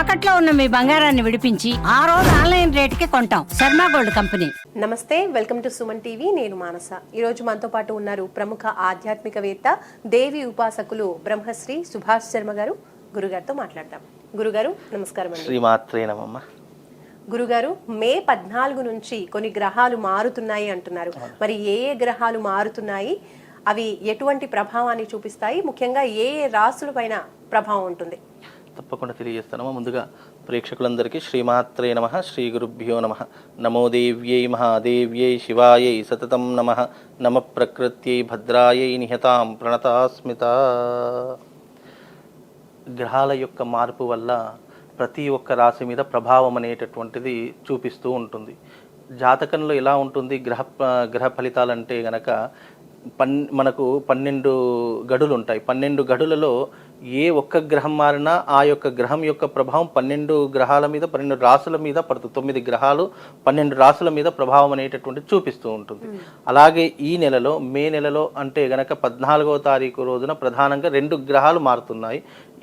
తాకట్లో ఉన్న మీ బంగారాన్ని విడిపించి ఆ రోజు ఆన్లైన్ రేటుకి కొంటాం. Sharma gold company. నమస్తే వెల్కమ్ టు సుమన్ టీవీ. నేను మానస. ఈరోజు మనతో పాటు ఉన్నారు ప్రముఖ ఆధ్యాత్మికవేత్త దేవి ఉపాసకులు బ్రహ్మశ్రీ సుభాష్ శర్మ గారు. గురుగారితో మాట్లాడదాం. గురుగారు నమస్కారం అండి. శ్రీమాత్రే నమమ్మ గురుగారు మే పద్నాలుగు నుంచి కొన్ని గ్రహాలు మారుతున్నాయి అంటున్నారు. మరి ఏ ఏ గ్రహాలు మారుతున్నాయి? అవి ఎటువంటి ప్రభావాన్ని చూపిస్తాయి? ముఖ్యంగా ఏ ఏ రాసుల పైన ప్రభావం ఉంటుంది? తప్పకుండా తెలియజేస్తానమ్మా. ముందుగా ప్రేక్షకులందరికీ శ్రీమాత్రే నమ శ్రీ గురుభ్యో నమ. నమోదేవ్యై మహాదేవ్యై శివాయై సతతం నమ. నమ ప్రకృత్యై భద్రాయై నిహతాం ప్రణతాస్మిత. గ్రహాల యొక్క మార్పు వల్ల ప్రతి ఒక్క రాశి మీద ప్రభావం అనేటటువంటిది చూపిస్తూ ఉంటుంది. జాతకంలో ఎలా ఉంటుంది? గ్రహ గ్రహ ఫలితాలంటే గనక పన్ మనకు పన్నెండు గడులు ఉంటాయి. పన్నెండు గడులలో ఏ ఒక్క గ్రహం మారినా ఆ యొక్క గ్రహం యొక్క ప్రభావం పన్నెండు గ్రహాల మీద పన్నెండు రాసుల మీద పడుతుంది తొమ్మిది గ్రహాలు పన్నెండు రాసుల మీద ప్రభావం అనేటటువంటి చూపిస్తూ ఉంటుంది. అలాగే ఈ నెలలో మే నెలలో అంటే గనక పద్నాలుగవ తారీఖు రోజున ప్రధానంగా రెండు గ్రహాలు మారుతున్నాయి.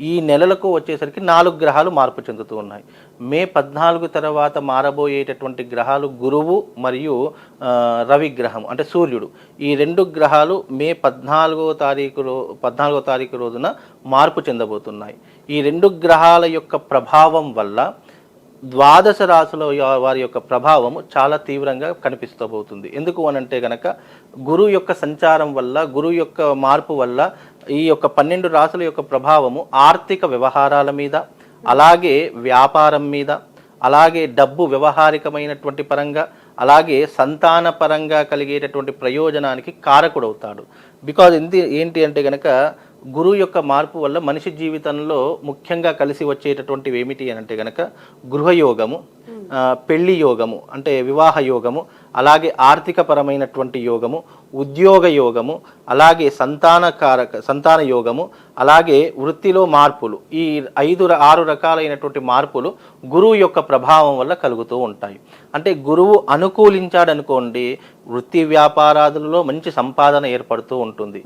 ఈ నెలలకు వచ్చేసరికి నాలుగు గ్రహాలు మార్పు చెందుతూ ఉన్నాయి. మే పద్నాలుగు తర్వాత మారబోయేటటువంటి గ్రహాలు గురువు మరియు రవి గ్రహం అంటే సూర్యుడు. ఈ రెండు గ్రహాలు మే పద్నాలుగో తారీఖు రో పద్నాలుగో తారీఖు రోజున మార్పు చెందబోతున్నాయి. ఈ రెండు గ్రహాల యొక్క ప్రభావం వల్ల ద్వాదశ రాశుల వారి యొక్క ప్రభావము చాలా తీవ్రంగా కనిపిస్తబోతుంది. ఎందుకు అనంటే గనక గురువు యొక్క సంచారం వల్ల గురువు యొక్క మార్పు వల్ల ఈ యొక్క పన్నెండు రాశుల యొక్క ప్రభావము ఆర్థిక వ్యవహారాల మీద అలాగే వ్యాపారం మీద అలాగే డబ్బు వ్యవహారికమైనటువంటి పరంగా అలాగే సంతాన పరంగా కలిగేటటువంటి ప్రయోజనానికి కారకుడవుతాడు. బికాజ్ ఏంటి ఏంటి అంటే గనక గురువు యొక్క మార్పు వల్ల మనిషి జీవితంలో ముఖ్యంగా కలిసి వచ్చేటటువంటివి ఏమిటి అని అంటే గనక గృహయోగము ఆ, పెళ్ళి యోగము అంటే వివాహ యోగము అలాగే ఆర్థిక పరమైనటువంటి యోగము ఉద్యోగ యోగము అలాగే సంతానకారక సంతాన యోగము అలాగే వృత్తిలో మార్పులు. ఈ ఐదు ఆరు రకాలైనటువంటి మార్పులు గురువు యొక్క ప్రభావం వల్ల కలుగుతూ ఉంటాయి. అంటే గురువు అనుకూలించాడనుకోండి వృత్తి వ్యాపారాదులలో మంచి సంపాదన ఏర్పడుతూ ఉంటుంది.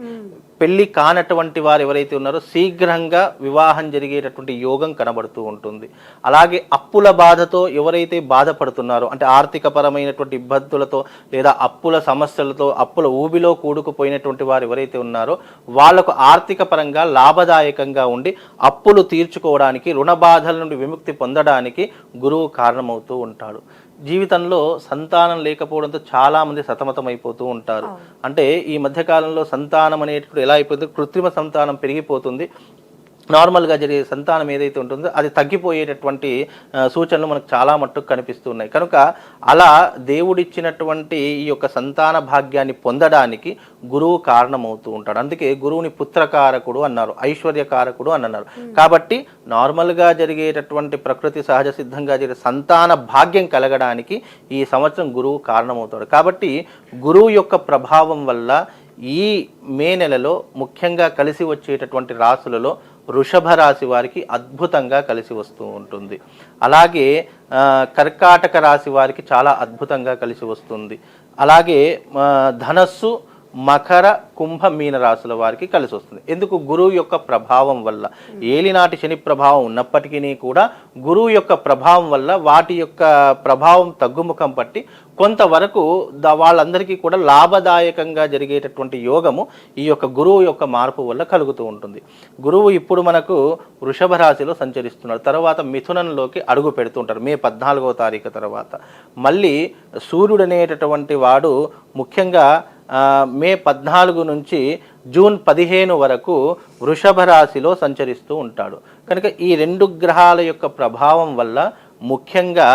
పెళ్ళి కానటువంటి వారు ఎవరైతే ఉన్నారో శీఘ్రంగా వివాహం జరిగేటటువంటి యోగం కనబడుతూ ఉంటుంది. అలాగే అప్పుల బాధతో ఎవరైతే బాధపడుతున్నారో అంటే ఆర్థిక పరమైనటువంటి ఇబ్బందులతో లేదా అప్పుల సమస్యలతో అప్పుల ఊబిలో కూడుకుపోయినటువంటి వారు ఎవరైతే ఉన్నారో వాళ్ళకు ఆర్థిక పరంగా లాభదాయకంగా ఉండి అప్పులు తీర్చుకోవడానికి రుణ బాధల నుండి విముక్తి పొందడానికి గురువు కారణమవుతూ ఉంటాడు. జీవితంలో సంతానం లేకపోవడంతో చాలా మంది సతమతమైపోతూ ఉంటారు. అంటే ఈ మధ్య కాలంలో సంతానం అనేటప్పుడు ఎలా అయిపోతుంది? కృత్రిమ సంతానం పెరిగిపోతుంది. నార్మల్గా జరిగే సంతానం ఏదైతే ఉంటుందో అది తగ్గిపోయేటటువంటి సూచనలు మనకు చాలా మట్టుకు కనిపిస్తున్నాయి కనుక అలా దేవుడిచ్చినటువంటి ఈ యొక్క సంతాన భాగ్యాన్ని పొందడానికి గురువు కారణమవుతూ ఉంటాడు. అందుకే గురువుని పుత్రకారకుడు అన్నారు ఐశ్వర్యకారకుడు అని అన్నారు. కాబట్టి నార్మల్గా జరిగేటటువంటి ప్రకృతి సహజ సిద్ధంగా జరిగే సంతాన భాగ్యం కలగడానికి ఈ సంవత్సరం గురువు కారణమవుతాడు. కాబట్టి గురువు యొక్క ప్రభావం వల్ల ఈ మే నెలలో ముఖ్యంగా కలిసి వచ్చేటటువంటి రాశులలో వృషభ రాశి వారికి అద్భుతంగా కలిసి వస్తూ ఉంటుంది. అలాగే కర్కాటక రాశి వారికి చాలా అద్భుతంగా కలిసి వస్తుంది. అలాగే ధనస్సు మకర కుంభ మీన రాశుల వారికి కలిసి వస్తుంది. ఎందుకు? గురువు యొక్క ప్రభావం వల్ల. ఏలినాటి శని ప్రభావం ఉన్నప్పటికీ కూడా గురువు యొక్క ప్రభావం వల్ల వాటి యొక్క ప్రభావం తగ్గుముఖం పట్టి కొంతవరకు వాళ్ళందరికీ కూడా లాభదాయకంగా జరిగేటటువంటి యోగము ఈ యొక్క గురువు యొక్క మార్పు వల్ల కలుగుతూ ఉంటుంది. గురువు ఇప్పుడు మనకు వృషభ రాశిలో సంచరిస్తున్నారు. తర్వాత మిథునంలోకి అడుగు పెడుతుంటారు. మే పద్నాలుగో తారీఖు తర్వాత. మళ్ళీ సూర్యుడు అనేటటువంటి వాడు ముఖ్యంగా మే పద్నాలుగు నుంచి జూన్ పదిహేను వరకు వృషభ రాశిలో సంచరిస్తూ ఉంటాడు. కనుక ఈ రెండు గ్రహాల యొక్క ప్రభావం వల్ల ముఖ్యంగా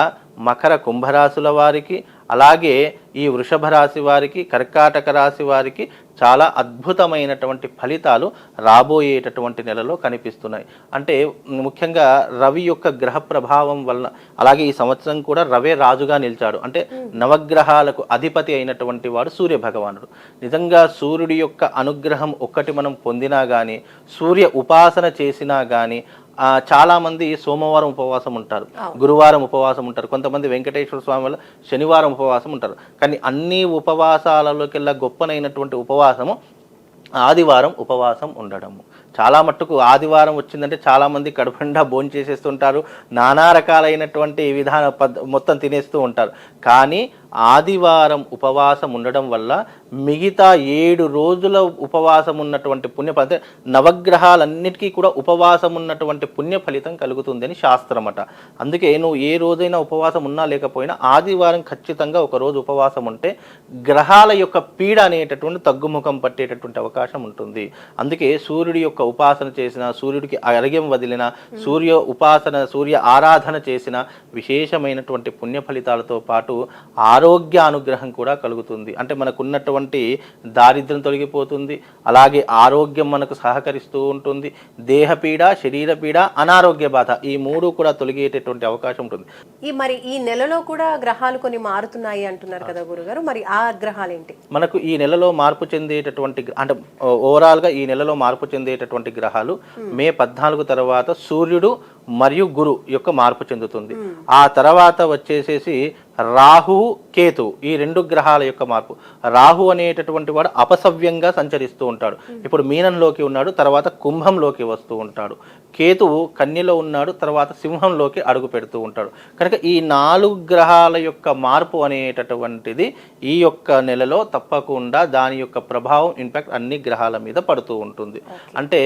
మకర కుంభరాశుల వారికి అలాగే ఈ వృషభ రాశి వారికి కర్కాటక రాశి వారికి చాలా అద్భుతమైనటువంటి ఫలితాలు రాబోయేటటువంటి నెలలో కనిపిస్తున్నాయి. అంటే ముఖ్యంగా రవి యొక్క గ్రహ ప్రభావం వల్ల అలాగే ఈ సంవత్సరం కూడా రవే రాజుగా నిలిచాడు. అంటే నవగ్రహాలకు అధిపతి అయినటువంటి వాడు సూర్య భగవానుడు నిజంగా సూర్యుడి యొక్క అనుగ్రహం ఒక్కటి మనం పొందినా కానీ సూర్య ఉపాసన చేసినా కానీ ఆ, చాలా మంది సోమవారం ఉపవాసం ఉంటారు గురువారం ఉపవాసం ఉంటారు కొంతమంది వెంకటేశ్వర స్వామి వల్ల శనివారం ఉపవాసం ఉంటారు. కానీ అన్ని ఉపవాసాలలోకెల్లా గొప్పనైనటువంటి ఉపవాసము ఆదివారం ఉపవాసం ఉండడము. చాలా మట్టుకు ఆదివారం వచ్చిందంటే చాలా మంది కడుపుండా భోజనం చేసేస్తుంటారు నానా రకాలైనటువంటి విధాన పద్ మొత్తం తినేస్తూ ఉంటారు. కానీ ఆదివారం ఉపవాసం ఉండడం వల్ల మిగతా ఏడు రోజుల ఉపవాసం ఉన్నటువంటి పుణ్య ఫలితం నవగ్రహాలన్నిటికీ కూడా ఉపవాసం ఉన్నటువంటి పుణ్య ఫలితం కలుగుతుందని శాస్త్రమట. అందుకే నువ్వు ఏ రోజైనా ఉపవాసం ఉన్నా లేకపోయినా ఆదివారం ఖచ్చితంగా ఒకరోజు ఉపవాసం ఉంటే గ్రహాల యొక్క పీడ అనేటటువంటి తగ్గుముఖం పట్టేటటువంటి అవకాశం ఉంటుంది. అందుకే సూర్యుడి యొక్క ఉపాసన చేసిన సూర్యుడికి అరగ్యం వదిలిన సూర్య ఉపాసన సూర్య ఆరాధన చేసిన విశేషమైనటువంటి పుణ్య ఫలితాలతో పాటు ఆరోగ్య అనుగ్రహం కూడా కలుగుతుంది. అంటే మనకున్నటువంటి దారిద్ర్యం తొలగిపోతుంది. అలాగే ఆరోగ్యం మనకు సహకరిస్తూ ఉంటుంది. దేహపీడ శరీర పీడ అనారోగ్య బాధ ఈ మూడు కూడా తొలగేటటువంటి అవకాశం ఉంటుంది. ఈ మరి ఈ నెలలో కూడా గ్రహాలు కొన్ని మారుతున్నాయి అంటున్నారు కదా గురుగారు. మరి ఆ గ్రహాలు ఏంటి మనకు ఈ నెలలో మార్పు చెందేటటువంటి అంటే ఓవరాల్గా ఈ నెలలో మార్పు చెందేటటువంటి గ్రహాలు మే పద్నాలుగు తర్వాత సూర్యుడు మరియు గురు యొక్క మార్పు చెందుతుంది. ఆ తర్వాత వచ్చేసేసి రాహు కేతు ఈ రెండు గ్రహాల యొక్క మార్పు. రాహు అనేటటువంటి వాడు అపసవ్యంగా సంచరిస్తూ ఉంటాడు. ఇప్పుడు మీనంలోకి ఉన్నాడు తర్వాత కుంభంలోకి వస్తూ ఉంటాడు. కేతువు కన్యలో ఉన్నాడు తర్వాత సింహంలోకి అడుగు పెడుతూ ఉంటాడు. కనుక ఈ నాలుగు గ్రహాల యొక్క మార్పు అనేటటువంటిది ఈ యొక్క నెలలో తప్పకుండా దాని యొక్క ప్రభావం ఇన్ఫాక్ట్ అన్ని గ్రహాల మీద పడుతూ ఉంటుంది. అంటే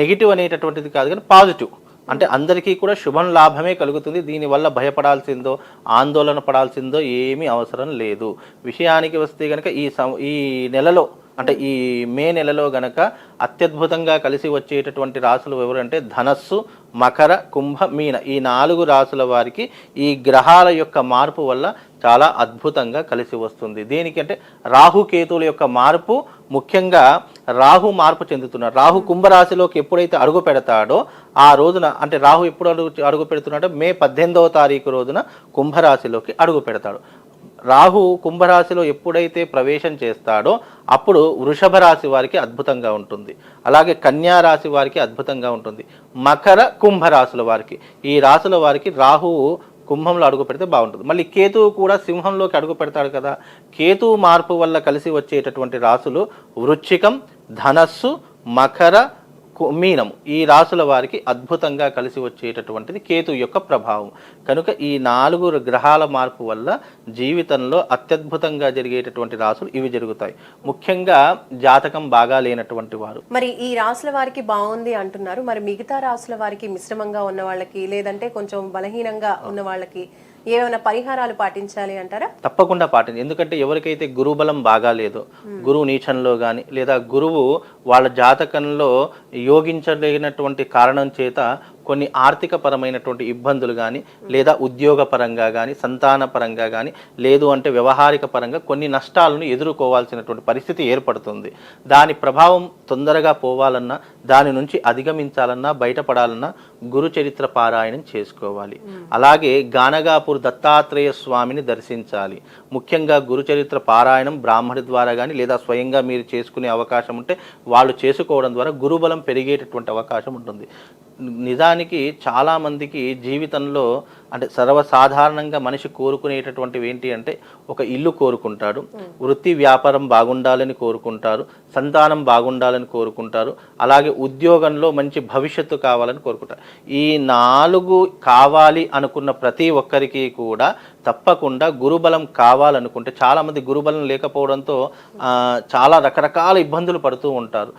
నెగిటివ్ అనేటటువంటిది కాదు కానీ పాజిటివ్ అంటే అందరికీ కూడా శుభం లాభమే కలుగుతుంది. దీనివల్ల భయపడాల్సిందో ఆందోళన పడాల్సిందో ఏమీ అవసరం లేదు. విషయానికి వస్తే కనుక ఈ సం ఈ నెలలో అంటే ఈ మే నెలలో గనక అత్యద్భుతంగా కలిసి వచ్చేటటువంటి రాసులు ఎవరంటే ధనస్సు మకర కుంభ మీన. ఈ నాలుగు రాసుల వారికి ఈ గ్రహాల యొక్క మార్పు వల్ల చాలా అద్భుతంగా కలిసి వస్తుంది. దేనికంటే రాహుకేతువుల రాహు కేతువుల యొక్క మార్పు ముఖ్యంగా రాహు మార్పు చెందుతున్నాడు రాహు కుంభరాశిలోకి ఎప్పుడైతే అడుగు పెడతాడో ఆ రోజున అంటే రాహు ఎప్పుడు అడుగు అడుగు పెడుతున్నాడో మే పద్దెనిమిదవ తారీఖు రోజున కుంభరాశిలోకి అడుగు పెడతాడు. రాహు కుంభరాశిలో ఎప్పుడైతే ప్రవేశం చేస్తాడో అప్పుడు వృషభ రాశి వారికి అద్భుతంగా ఉంటుంది. అలాగే కన్యా రాశి వారికి అద్భుతంగా ఉంటుంది. మకర కుంభరాశుల వారికి. ఈ రాశుల వారికి రాహువు కుంభంలో అడుగు పెడితే బాగుంటుంది. మళ్ళీ కేతువు కూడా సింహంలోకి అడుగు పెడతాడు కదా. కేతువు మార్పు వల్ల కలిసి వచ్చేటటువంటి రాశులు వృచ్చికం ధనస్సు మకర మీనం ఈ రాసుల వారికి అద్భుతంగా కలిసి వచ్చేటటువంటిది కేతు యొక్క ప్రభావం. కనుక ఈ నాలుగు గ్రహాల మార్పు వల్ల జీవితంలో అత్యద్భుతంగా జరిగేటటువంటి రాసులు ఇవి జరుగుతాయి. ముఖ్యంగా జాతకం బాగా లేనటువంటి వారు. మరి ఈ రాసుల వారికి బాగుంది అంటున్నారు. మరి మిగతా రాసుల వారికి మిశ్రమంగా ఉన్న వాళ్ళకి లేదంటే కొంచెం బలహీనంగా ఉన్న వాళ్ళకి ఏమైనా పరిహారాలు పాటించాలి అంటారా? తప్పకుండా పాటించి ఎందుకంటే ఎవరికైతే గురుబలం బాగా లేదో గురువు నీచంలో కానీ లేదా గురువు వాళ్ళ జాతకంలో యోగించలేనటువంటి కారణం చేత కొన్ని ఆర్థిక పరమైనటువంటి ఇబ్బందులు కానీ లేదా ఉద్యోగ పరంగా కానీ సంతాన పరంగా కానీ లేదు అంటే వ్యవహారిక పరంగా కొన్ని నష్టాలను ఎదుర్కోవాల్సినటువంటి పరిస్థితి ఏర్పడుతుంది. దాని ప్రభావం తొందరగా పోవాలన్నా దాని నుంచి అధిగమించాలన్నా బయటపడాలన్నా గురు చరిత్ర పారాయణం చేసుకోవాలి. అలాగే గానగాపూర్ దత్తాత్రేయ స్వామిని దర్శించాలి. ముఖ్యంగా గురు చరిత్ర పారాయణం బ్రాహ్మణి ద్వారా కానీ లేదా స్వయంగా మీరు చేసుకునే అవకాశం ఉంటే వాళ్ళు చేసుకోవడం ద్వారా గురుబలం పెరిగేటటువంటి అవకాశం ఉంటుంది. నిజానికి చాలామందికి జీవితంలో అంటే సర్వసాధారణంగా మనిషి కోరుకునేటటువంటివి ఏంటి అంటే ఒక ఇల్లు కోరుకుంటాడు వృత్తి వ్యాపారం బాగుండాలని కోరుకుంటారు సంతానం బాగుండాలని కోరుకుంటారు అలాగే ఉద్యోగంలో మంచి భవిష్యత్తు కావాలని కోరుకుంటారు. ఈ నాలుగు కావాలి అనుకున్న ప్రతి ఒక్కరికి కూడా తప్పకుండా గురుబలం కావాలనుకుంటే చాలామంది గురుబలం లేకపోవడంతో చాలా రకరకాల ఇబ్బందులు పడుతూ ఉంటారు.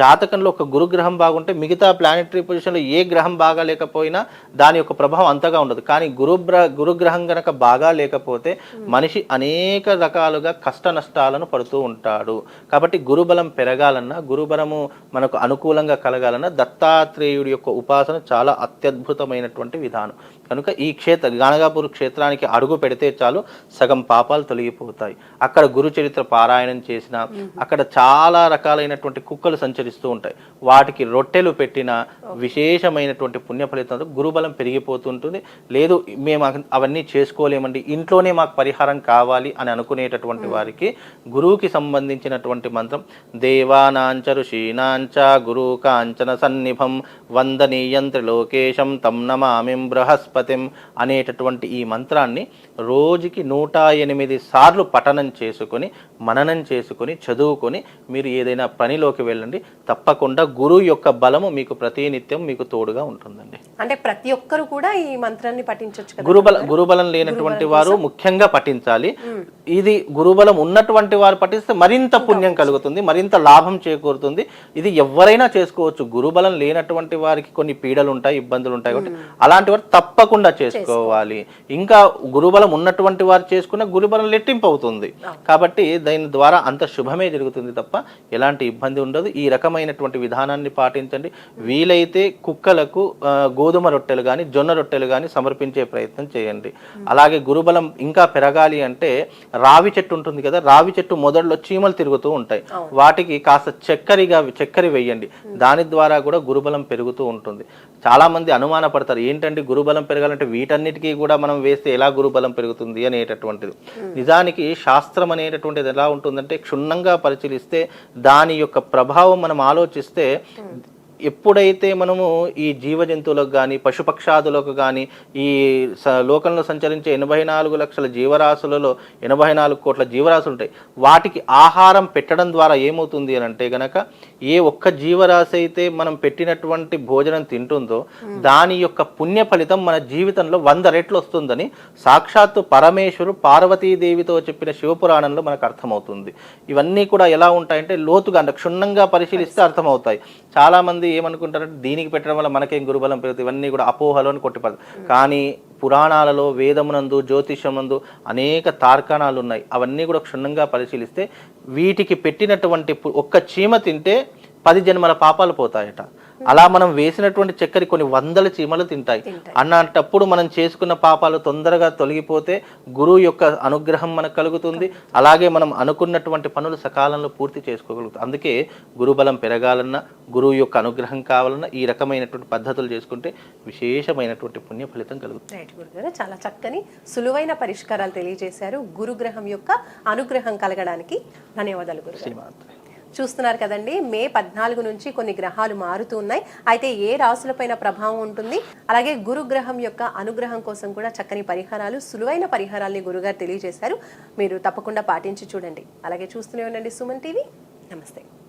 జాతకంలో ఒక గురుగ్రహం బాగుంటే మిగతా ప్లానెటరీ పొజిషన్లో ఏ గ్రహం బాగా లేకపోయినా దాని యొక్క ప్రభావం అంతగా ఉండదు. కానీ గురుగ్ర గురుగ్రహం గనక బాగా లేకపోతే మనిషి అనేక రకాలుగా కష్ట నష్టాలను పడుతూ ఉంటాడు. కాబట్టి గురుబలం పెరగాలన్నా గురుబలము మనకు అనుకూలంగా కలగాలన్నా దత్తాత్రేయుడి యొక్క ఉపాసన చాలా అత్యద్భుతమైనటువంటి విధానం. కనుక ఈ క్షేత్ర గానగాపూర్ క్షేత్రానికి అడుగు పెడితే చాలు సగం పాపాలు తొలగిపోతాయి. అక్కడ గురు చరిత్ర పారాయణం చేసిన అక్కడ చాలా రకాలైనటువంటి కుక్కలు సంచరిస్తూ ఉంటాయి. వాటికి రొట్టెలు పెట్టిన విశేషమైనటువంటి పుణ్య ఫలితంతో గురుబలం పెరిగిపోతుంటుంది. లేదు మేము అవ- అవన్నీ చేసుకోలేమండి ఇంట్లోనే మాకు పరిహారం కావాలి అని అనుకునేటటువంటి వారికి గురువుకి సంబంధించినటువంటి మంత్రం దేవానాంచ ఋషీనాంచ గురు కాంచన సన్నిభం వందనీయం త్రిలోకేశం తం నమామిం బృహస్పతిం అనేటటువంటి ఈ మంత్రాన్ని రోజుకి నూట ఎనిమిది సార్లు పఠనం చేసుకొని మననం చేసుకొని చదువుకొని మీరు ఏదైనా పనిలోకి వెళ్ళండి. తప్పకుండా గురువు యొక్క బలము మీకు ప్రతినిత్యం మీకు తోడుగా ఉంటుందండి. అంటే ప్రతి ఒక్కరు కూడా ఈ మంత్రాన్ని పఠించవచ్చు గురుబల గురుబలం లేనటువంటి వారు ముఖ్యంగా పఠించాలి. ఇది గురుబలం ఉన్నటువంటి వారు పఠిస్తే మరింత పుణ్యం కలుగుతుంది మరింత లాభం చేకూరుతుంది. ఇది ఎవరైనా చేసుకోవచ్చు. గురుబలం లేనటువంటి వారికి కొన్ని పీడలు ఉంటాయి ఇబ్బందులు ఉంటాయి కాబట్టి అలాంటి వారు తప్పకుండా చేసుకోవాలి. ఇంకా గురుబలం ఉన్నటువంటి వారు చేసుకున్న గురుబలం లెట్టింపు అవుతుంది. కాబట్టి దీని ద్వారా అంత శుభమే జరుగుతుంది తప్ప ఎలాంటి ఇబ్బంది ఉండదు. ఈ రకమైనటువంటి విధానాన్ని పాటించండి. వీలైతే కుక్కలకు గోధుమ రొట్టెలు కానీ జొన్న రొట్టెలు కానీ సమర్పించే ప్రయత్నం చేయండి. అలాగే గురుబలం ఇంకా పెరగాలి అంటే రావి చెట్టు ఉంటుంది కదా రావి చెట్టు మొదట్లో చీమలు తిరుగుతూ ఉంటాయి. వాటికి కాస్త చక్కెరగా చక్కెర వేయండి. దాని ద్వారా కూడా గురుబలం పెరుగుతూ ఉంటుంది. చాలా మంది అనుమానపడతారు ఏంటంటే గురుబలం పెరగాలంటే వీటన్నిటికీ కూడా మనం వేస్తే ఎలా గురుబలం పెరుగుతుంది అనేటటువంటిది. నిజానికి శాస్త్రం అనేటటువంటిది ఎలా ఉంటుందంటే క్షుణ్ణంగా పరిశీలిస్తే దాని యొక్క ప్రభావం మనం ఆలోచిస్తే ఎప్పుడైతే మనము ఈ జీవ జంతువులకు కానీ పశుపక్షాదులకు కానీ ఈ స లోకంలో సంచరించే ఎనభై నాలుగు లక్షల జీవరాశులలో ఎనభై నాలుగు కోట్ల జీవరాశులు ఉంటాయి. వాటికి ఆహారం పెట్టడం ద్వారా ఏమవుతుంది అని అంటే గనక ఏ ఒక్క జీవరాశి అయితే మనం పెట్టినటువంటి భోజనం తింటుందో దాని యొక్క పుణ్య ఫలితం మన జీవితంలో వంద రెట్లు వస్తుందని సాక్షాత్తు పరమేశ్వరు పార్వతీదేవితో చెప్పిన శివపురాణంలో మనకు అర్థమవుతుంది. ఇవన్నీ కూడా ఎలా ఉంటాయంటే లోతుగా అంటే క్షుణ్ణంగా పరిశీలిస్తే అర్థమవుతాయి. చాలా మంది ఏమనుకుంటారంటే దీనికి పెట్టడం వల్ల మనకేం గురుబలం పెరుగుతుంది? ఇవన్నీ కూడా అపోహలు అని కొట్టిపడదు కానీ పురాణాలలో వేదమునందు జ్యోతిషమునందు అనేక తార్కాణాలు ఉన్నాయి అవన్నీ కూడా క్షుణ్ణంగా పరిశీలిస్తే వీటికి పెట్టినటువంటి ఒక్క చీమ తింటే పది జన్మల పాపాలు పోతాయట. అలా మనం వేసినటువంటి చక్కెర కొన్ని వందల చీమలు తింటాయి. అన్నటప్పుడు మనం చేసుకున్న పాపాలు తొందరగా తొలగిపోతే గురువు యొక్క అనుగ్రహం మనకు కలుగుతుంది. అలాగే మనం అనుకున్నటువంటి పనులు సకాలంలో పూర్తి చేసుకోగలుగుతాం. అందుకే గురుబలం పెరగాలన్నా గురువు యొక్క అనుగ్రహం కావాలన్నా ఈ రకమైనటువంటి పద్ధతులు చేసుకుంటే విశేషమైనటువంటి పుణ్య ఫలితం కలుగుతుంది. గురుగారు చాలా చక్కని సులువైన పరిష్కారాలు తెలియజేశారు గురుగ్రహం యొక్క అనుగ్రహం కలగడానికి. ధన్యవాదాలు శ్రీమాత్రే. చూస్తున్నారు కదండి. మే పద్నాలుగు నుంచి కొన్ని గ్రహాలు మారుతూ ఉన్నాయి. అయితే ఏ రాసులపైన ప్రభావం ఉంటుంది? అలాగే గురుగ్రహం యొక్క అనుగ్రహం కోసం కూడా చక్కని పరిహారాలు సులువైన పరిహారాల్ని గురుగారు తెలియజేశారు. మీరు తప్పకుండా పాటించి చూడండి. అలాగే చూస్తూనే ఉండండి సుమన్ టీవీ. నమస్తే.